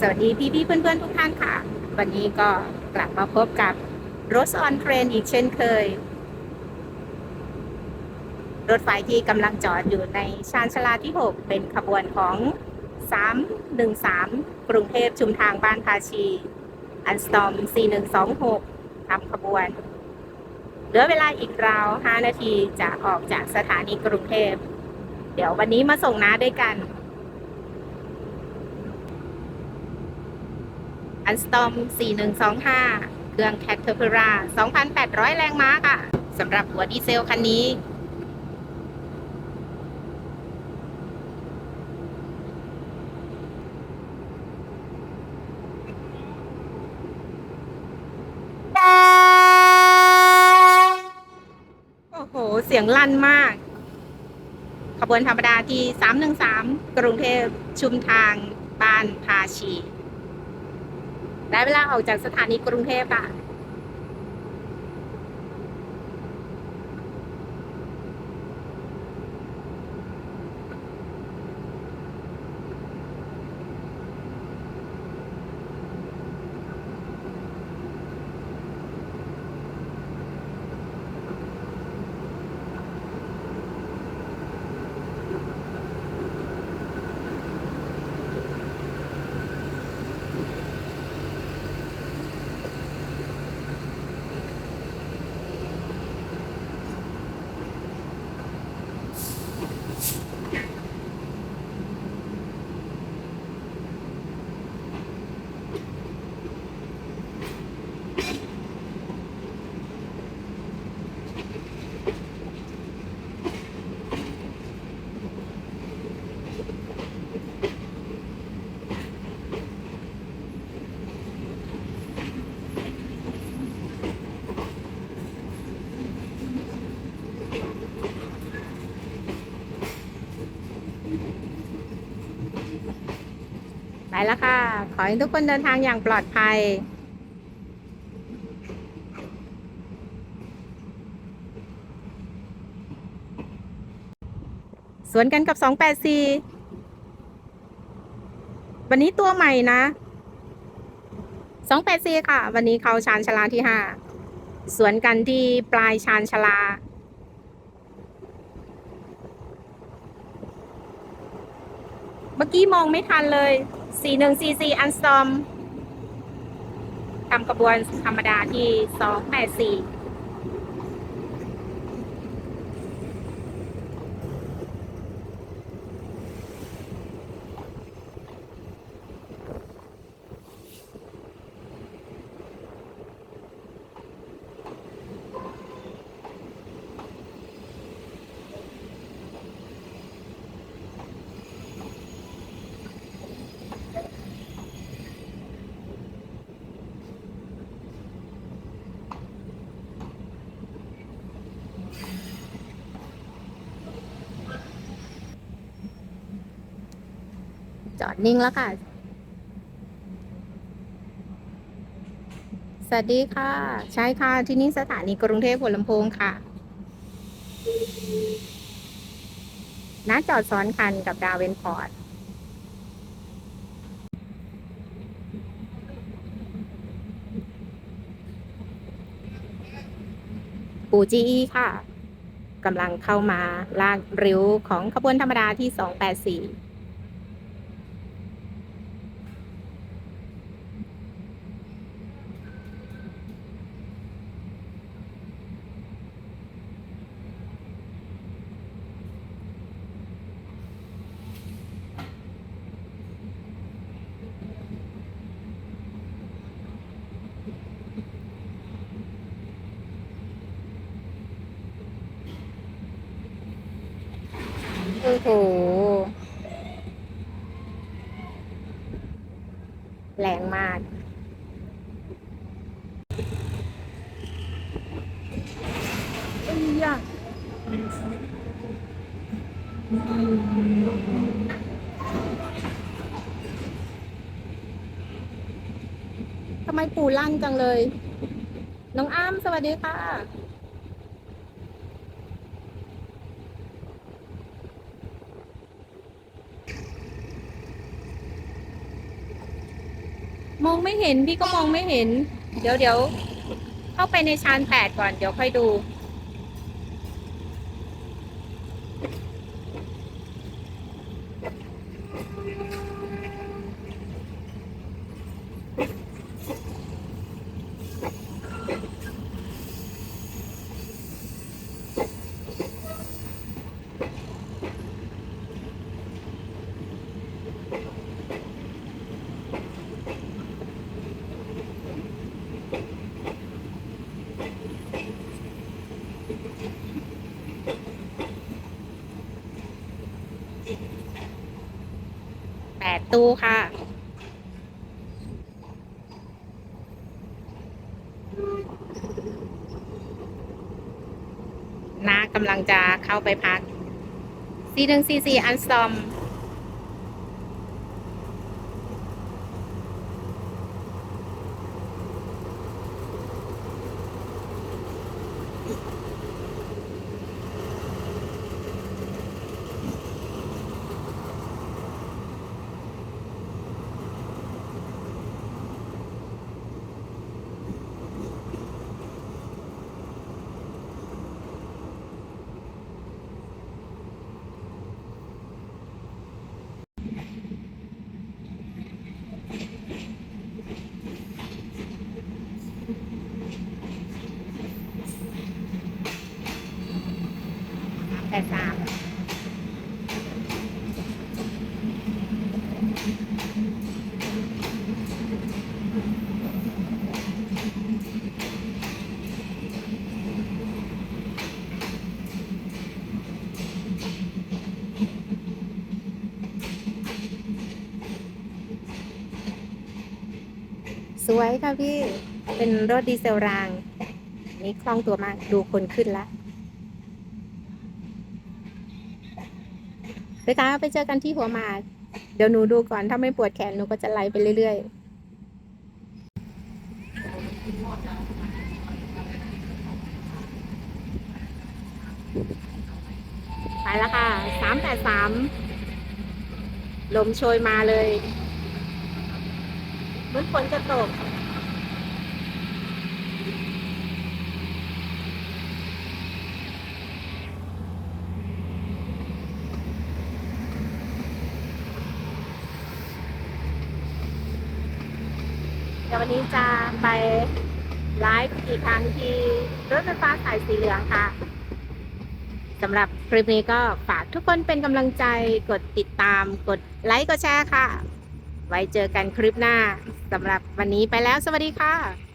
สวัสดีพี่ๆเพื่อนๆทุกท่านค่ะ วันนี้ก็กลับมาพบกับรถออนเทรนอีกเช่นเคย รถไฟที่กำลังจอดอยู่ในชานชาลาที่ 6 เป็นขบวนของ 313 กรุงเทพชุมทางบ้านภาชี อันสตอม 4126ทำขบวน เหลือเวลาอีกราว 5 นาทีจะออกจากสถานีกรุงเทพ เดี๋ยววันนี้มาส่งน้าด้วยกัน อันสตอม4125 เครื่องแคทเทอร์เพรา2,800 แรงม้าค่ะสำหรับหัวดีเซลคันนี้ โอ้โห เสียงลั่นมาก ขบวนธรรมดาที่ 313 กรุงเทพชุมทางบ้านภาชี ได้เวลาออกจากสถานีกรุงเทพค่ะ แล้วค่ะ ขอให้ทุกคนเดินทางอย่างปลอดภัยสวนกันกับ 284 วันนี้ตัวใหม่นะ 284 ค่ะ วันนี้เขาชานชลาที่ 5 สวนกันที่ปลายชานชลา เมื่อกี้มองไม่ทันเลย 4144อันซอมทำกระบวนธรรมดาที่ 284 จอดนิ่งแล้วค่ะ สวัสดีค่ะ ใช่ค่ะ ที่นี่สถานีกรุงเทพหัวลำโพงค่ะน้าจอดซ้อนคันกับดาวเวนพอร์ตปูจีอีค่ะกำลังเข้ามาลากริ้วของขบวนธรรมดาที่ 284 โอ้โห แรงมาก เอ้ยยทำไมปู่ลั่นจังเลย น้องอ้ามสวัสดีค่ะ องไม่เห็น พี่ก็มองไม่เห็น เดี๋ยวเดี๋ยวเข้าไปในชานแปดก่อน เดี๋ยวค่อยดู ตู้ค่ะน้ากำลังจะเข้าไปพัก C หนึ่ง C สี่อันซอม ดสามสวยค่ะพี่ เป็นรถดีเซลราง นี่คล่องตัวมาก ดูคนขึ้นแล้วะไปคะไปเจอกันที่หัวหมากเดี๋ยวหนูดูก่อนถ้าไม่ปวดแขนหนูก็จะไล่ไปเรื่อยๆไปแล้วค่ะสามแปดสามลมโชยมาเลยเหมือนฝนจะตก วันนี้จะไปไลฟ์อีกครั้งที่รถไฟฟ้าสายสีเหลืองค่ะสำหรับคลิปนี้ก็ฝากทุกคนเป็นกำลังใจกดติดตามกดไลค์กดแชร์ค่ะ ไว้เจอกันคลิปหน้าสำหรับวันนี้ไปแล้วสวัสดีค่ะ